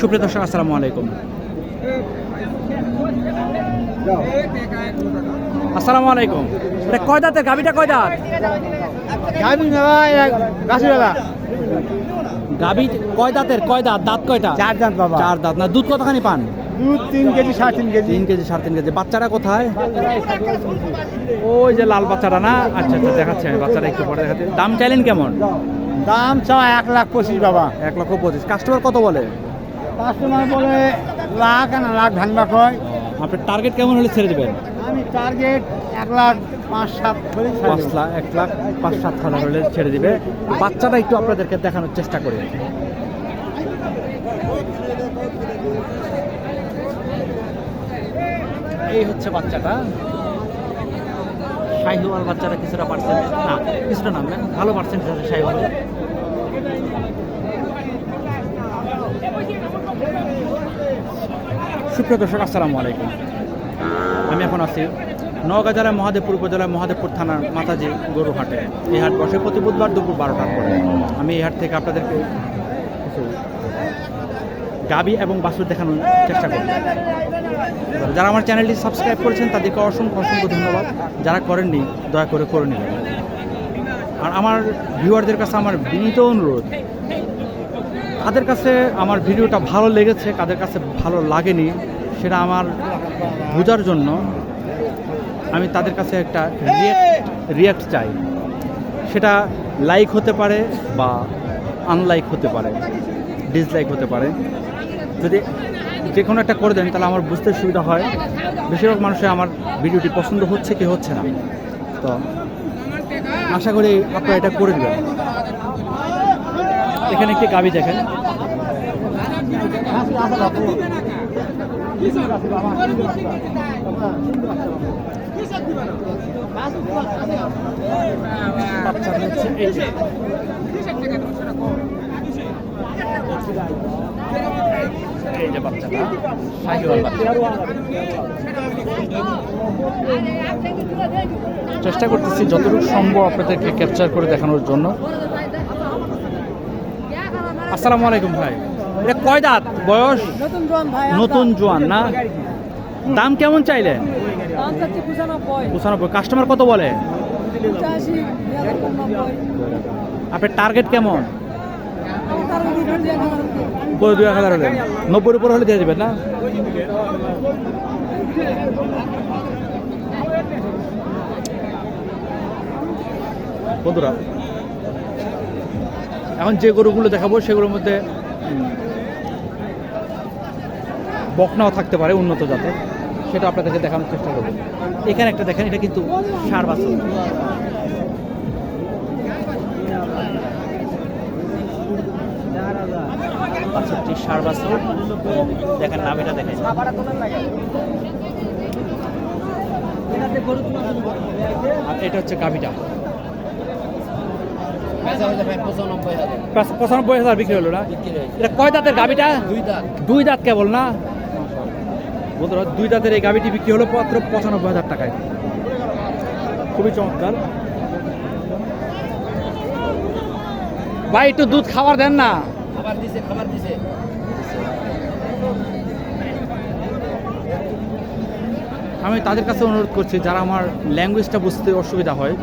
সুপ্রিয় দর্শক আসসালামু আলাইকুম। আসসালামু আলাইকুম। এটা কয় দাঁতের? গাবিটা কয় দাঁত? বেলা। গাবি কয় দাঁতের? কয় দাঁত? দাঁত কয়টা? চার দাঁত বাবা। চার দাঁত। না দুধ কতখানি পান? দুধ তিন কেজি সাড়ে তিন কেজি। তিন কেজি সাড়ে তিন কেজি। বাচ্চারা কোথায়? ওই যে লাল বাচ্চাটা না? আচ্ছা আচ্ছা দেখাচ্ছে আমি বাচ্চাটা একটু পরে দেখাচ্ছি। দাম চাইলেন কেমন? দাম চাওয়া এক লাখ পঁচিশ বাবা। এক লক্ষ পঁচিশ। কাস্টমার কত বলে? কাস্টমার বলে লাখ না লাখ কয় আপনার টার্গেট কেমন হলে ছেড়ে দেবেন? আমি টার্গেট এক লাখ পাঁচ সাত পাঁচ লাখ এক লাখ পাঁচ সাত হাজার হলে ছেড়ে দিবে। বাচ্চাটা একটু আপনাদেরকে দেখানোর চেষ্টা করি। এই হচ্ছে বাচ্চাটা। শাহিওয়াল বাচ্চাটা কিছুটা পার্সেন্ট না, কিছুটা নাম না ভালো পার্সেন্টেজ আছে শাহিওয়ালে সুপ্রিয় দর্শক, আসসালামু আলাইকুম। আমি এখন আছি নওগাঁ জেলার মহাদেবপুর উপজেলার মহাদেবপুর থানার মাতাজি গরুহাটে। এই হাট বসে প্রতি বুধবার দুপুর বারোটার পরে। আমি এই হাট থেকে আপনাদেরকে গাবি এবং বাসুর দেখানোর চেষ্টা করব। যারা আমার চ্যানেলটি সাবস্ক্রাইব করেছেন, তাদেরকে অসংখ্য অসংখ্য ধন্যবাদ। যারা করেননি, দয়া করে করে নেবেন। আর আমার ভিউয়ারদের কাছে আমার বিনীত অনুরোধ, কাদের কাছে আমার ভিডিওটা ভালো লেগেছে, কাদের কাছে ভালো লাগেনি, সেটা আমার বোঝার জন্য আমি তাদের কাছে একটা রিয়াক্ট রিয়াক্ট চাই। সেটা লাইক হতে পারে বা আনলাইক হতে পারে ডিসলাইক হতে পারে। যদি যে কোনো একটা করে দেন, তাহলে আমার বুঝতে সুবিধা হয়। বেশিরভাগ মানুষের আমার ভিডিওটি পছন্দ হচ্ছে কি হচ্ছে না। তো আশা করি আপনারা এটা করে দেবেন। এখানে একটি গাবি দেখেন। বাচ্চা এই। এই যে বাচ্চাটা শাহিওয়াল বাচ্চা। চেষ্টা করতেছি যতটুকু সম্ভব আপনাদেরকে ক্যাপচার করে দেখানোর জন্য। আসসালামু আলাইকুম ভাই। এটা কয় দাঁত? বয়স? নতুন জোয়ান না? দাম কেমন চাইলেন পঁচানব্বই। কাস্টমার কত বলে? আপনার টার্গেট কেমন? মধ্যে দুই এক হাজার হলে? নব্বইয়ের উপর হলে দিয়ে দেবেন না? বন্ধুরা, এখন যে গরুগুলো দেখাবো, সেগুলোর মধ্যে বকনাও থাকতে পারে উন্নত জাতের। সেটা আপনাদেরকে দেখানোর চেষ্টা করব। এখানে একটা দেখেন, এটা কিন্তু সার বাছুর। বাছুরটি সার বাছুর। দেখেন নাম, এটা দেখেন। এটা হচ্ছে গাভিটা। পঁচানব্বই হাজার বিক্রি হলো না? এটা কয় দাঁতের গাভিটা? দুই দাঁত কেবল না? বন্ধুরা, দুই দাঁতের এই গাভিটি বিক্রি হলো মাত্র পঁচানব্বই হাজার টাকায়। খুবই চমৎকার। ভাই, একটু দুধ খাবার দেন না। খাবার দিছে খাবার দিছে। আমি তাদের কাছে অনুরোধ করছি, যারা আমার ল্যাঙ্গুয়েজটা বুঝতে অসুবিধা হয়,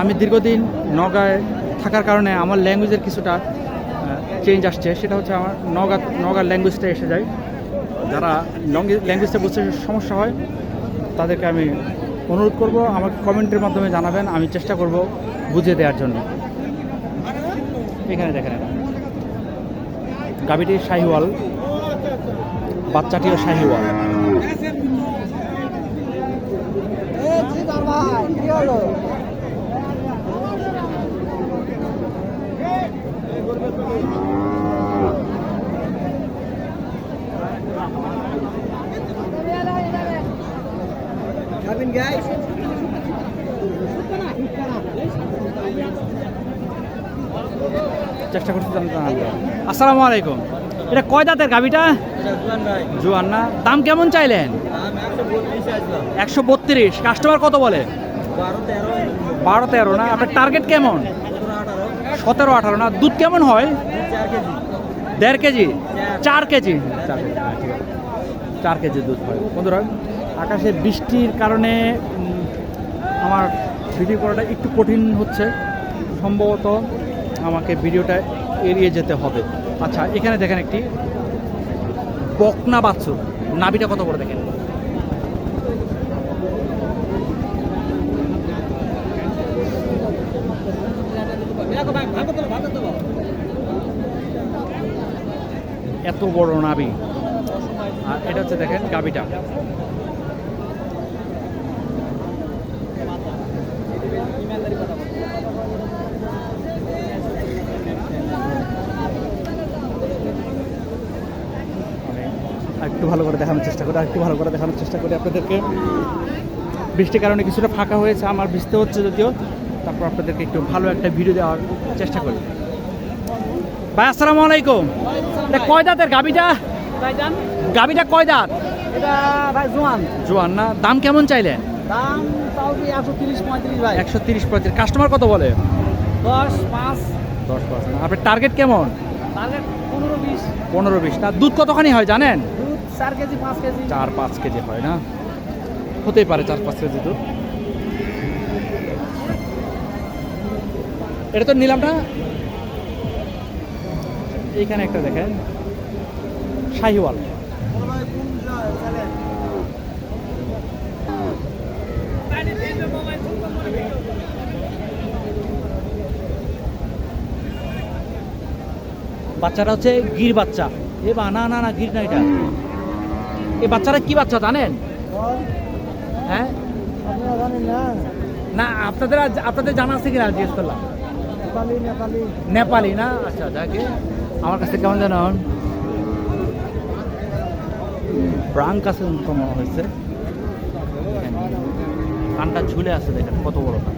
আমি দীর্ঘদিন নগায় থাকার কারণে আমার ল্যাঙ্গুয়েজের কিছুটা চেঞ্জ আসছে। সেটা হচ্ছে আমার নগা নগার ল্যাঙ্গুয়েজটা এসে যায়। যারা ল্যাঙ্গুয়েজটা বুঝতে সমস্যা হয়, তাদেরকে আমি অনুরোধ করব, আমাকে কমেন্টের মাধ্যমে জানাবেন। আমি চেষ্টা করব বুঝিয়ে দেওয়ার জন্য। এখানে দেখেন। গাভীটি শাহিওয়াল বাচ্চাটিও শাহিওয়াল। চেষ্টা করছি জানতে আসসালামু আলাইকুম। এটা কয় দাঁতের গাভিটা? জোয়ান না। দাম কেমন চাইলেন? একশো বত্রিশ কাস্টমার কত বলে? বারো তেরো। না? আপনার টার্গেট কেমন? সতেরো আঠারো। না? দুধ কেমন হয়? দেড় কেজি। চার কেজি। চার কেজি দুধ হয়। বন্ধুরা আকাশে বৃষ্টির কারণে আমার ভিডিও করাটা একটু কঠিন হচ্ছে। সম্ভবত আমাকে ভিডিওটা এড়িয়ে যেতে হবে। আচ্ছা এখানে দেখেন একটি বকনা বাচ্চু নাবিটা কত বড় দেখেন? এত বড় নাবি আর এটা হচ্ছে দেখেন গাবিটা আর একটু ভালো করে দেখানোর চেষ্টা করি আর একটু ভালো করে দেখানোর চেষ্টা করি আপনাদেরকে। বৃষ্টির কারণে কিছুটা ফাঁকা হয়েছে আমার ভিজতে হচ্ছে যদিও। তারপর আপনাদেরকে একটু ভালো একটা ভিডিও দেওয়ার চেষ্টা করি। ভাই আসসালামু আলাইকুম। কয় দাঁতের গাবিটা গাবিটা কয় দাঁত? জোয়ান। জোয়ান না? দাম কেমন চাইলেন? দাম তাও একশো তিরিশ পঁয়ত্রিশ ভাই। একশো তিরিশ পঁয়ত্রিশ। কাস্টমার কত বলে? দশ পাঁচ। দশ পার্সেন্ট আপনার টার্গেট কেমন? পনেরো বিশ। পনেরো বিশ। না দুধ কতখানি হয় জানেন? চার কেজি, পাঁচ কেজি। চার, পাঁচ কেজি হয় না? হতেই পারে চার, পাঁচ কেজি দুধ। এটা তো নিলাম না? এইখানে একটা দেখেন। শাহিওয়াল। বাচ্চাটা হচ্ছে গির বাচ্চা। এ বা, না না না, গির না এটা। এই বাচ্চারা কি বাচ্চা জানেন? হ্যাঁ? না আপনাদের আপনাদের জানা আছে কিনা জিজ্ঞেস করলাম? নেপালি না? আচ্ছা যাকে আমার কাছে কেমন যেন ব্রাং কাছে তো হয়েছে? কানটা ঝুলে আছে দেখেন কত বড় কান।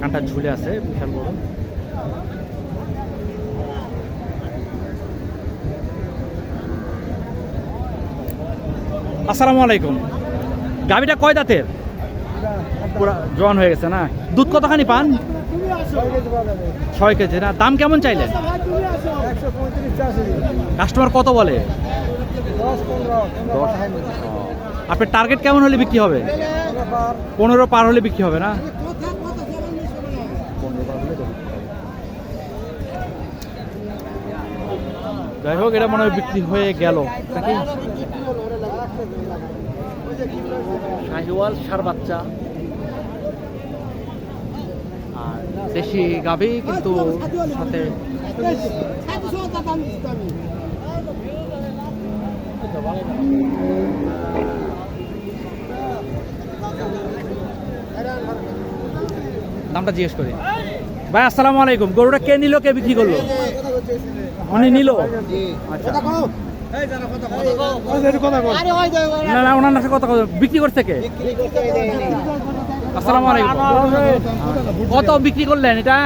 কানটা ঝুলে আছে বিশাল বড়। আসসালামু আলাইকুম। গাবিটা কয় দাঁতের? পুরা জোয়ান হয়ে গেছে না? দুধ কতখানি পান? ছয় কেজি না? দাম কেমন চাইলেন? কাস্টমার কত বলে? আপনার টার্গেট কেমন হলে বিক্রি হবে? পনেরো পার হলে বিক্রি হবে না? যাই হোক এটা মনে হয় বিক্রি হয়ে গেল। নাকি? শাহিওয়াল সার বাচ্চা। আর দেশি গাভি কিন্তু সাথে দামটা জিজ্ঞেস করি। ভাই আসসালামু আলাইকুম। গরুটা কে নিল কে বিক্রি করল? উনি নিল? আচ্ছা। না। না ওনার সাথে কথা কথা- বিক্রি করছে কে? আসসালামু আলাইকুম। কত বিক্রি করলেন এটা?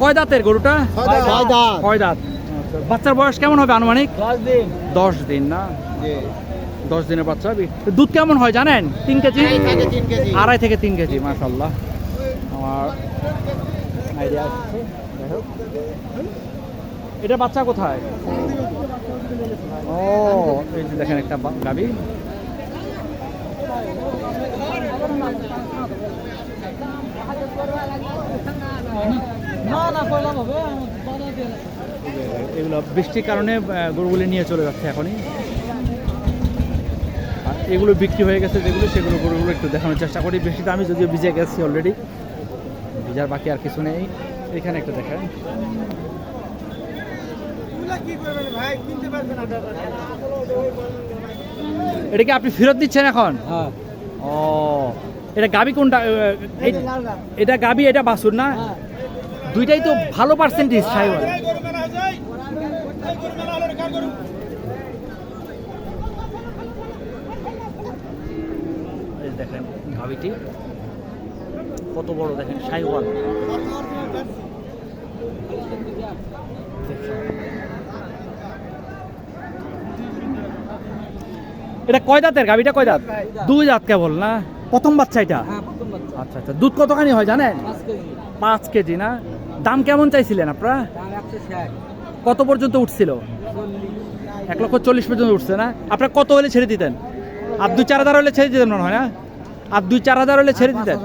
কয় দাঁতের গরুটা? ছয় কয় দাঁত। আচ্ছা, বাচ্চার বয়স কেমন হবে আনুমানিক? দশ দিন। না? দশ দিনের বাচ্চা দুধ কেমন হয় জানেন? তিন কেজি? আড়াই থেকে তিন কেজি। মাশাল্লাহ আমার আইডিয়া। এটা বাচ্চা কোথায়? ও, এই যে দেখেন একটা বা- গাভী। না না করলাম হবে এগুলো বৃষ্টির কারণে গরুগুলি নিয়ে চলে যাচ্ছে এখনই। আর এগুলো বিক্রি হয়ে গেছে যেগুলো, সেগুলো গরুগুলো একটু দেখানোর চেষ্টা করি। বৃষ্টিতে আমি যদিও ভিজে গেছি অলরেডি ভিজার বাকি আর কিছু নেই। এখানে একটু দেখেন। এটা কি আপনি ফেরত দিচ্ছেন এখন? হ্যাঁ। ও এটা গাবি কোনটা? এটা গাবি। এটা বাসুর না? হ্যাঁ। দুইটাই তো ভালো পার্সেন্টেজ সাইওয়াল। দেখেন গাবিটি। কত বড় দেখেন সাইওয়াল। এটা কয় দাঁতের গাভিটা কয় দাঁত? দুই দাঁত কেবল না? প্রথম বাচ্চা এটা? হ্যাঁ আচ্ছা আচ্ছা। দুধ কতখানি হয় জানেন? পাঁচ কেজি। না? দাম কেমন চাইছিলেন আপনারা? কত পর্যন্ত উঠছিল? এক লক্ষ চল্লিশ পর্যন্ত উঠছে না? আপনারা কত হলে ছেড়ে দিতেন? আর দুই চার হাজার হলে ছেড়ে দিতেন মনে হয় না? আর দুই চার হাজার হলে ছেড়ে দিতেন?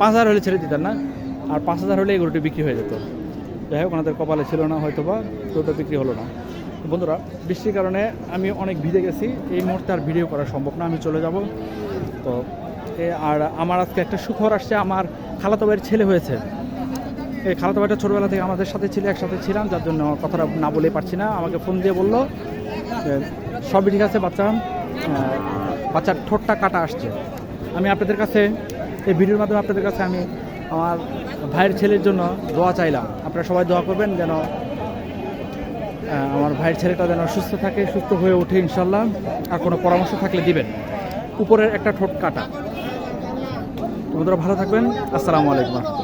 পাঁচ হাজার হলে ছেড়ে দিতেন না? আর পাঁচ হাজার হলে এই গরুটি বিক্রি হয়ে যেত। যাই হোক ওনাদের কপালে ছিল না হয়তো বা গরুটা বিক্রি হলো না। বন্ধুরা, বৃষ্টির কারণে আমি অনেক ভিড়ে গেছি। এই মুহূর্তে আর ভিডিও করা সম্ভব না, আমি চলে যাব। তো আর আমার আজকে একটা সুখবর আসছে, আমার খালাতো ভাইয়ের ছেলে হয়েছে। এই খালাতো ভাইটা ছোটোবেলা থেকে আমাদের সাথে ছিল, একসাথে ছিলাম, যার জন্য কথাটা না বলে পারছি না। আমাকে ফোন দিয়ে বলল সবই ঠিক আছে, বাচ্চা। বাচ্চার ঠোঁটটা কাটা আসছে। আমি আপনাদের কাছে, এই ভিডিওর মাধ্যমে আপনাদের কাছে আমি আমার ভাইয়ের ছেলের জন্য দোয়া চাইলাম। আপনারা সবাই দোয়া করবেন যেন আমার ভাইয়ের ছেলেটা যেন সুস্থ থাকে, সুস্থ হয়ে ওঠে ইনশাল্লাহ। আর কোনো পরামর্শ থাকলে দিবেন। উপরের একটা ঠোঁট কাটা। তোমাদের ভালো থাকবেন। আসসালামু আলাইকুম।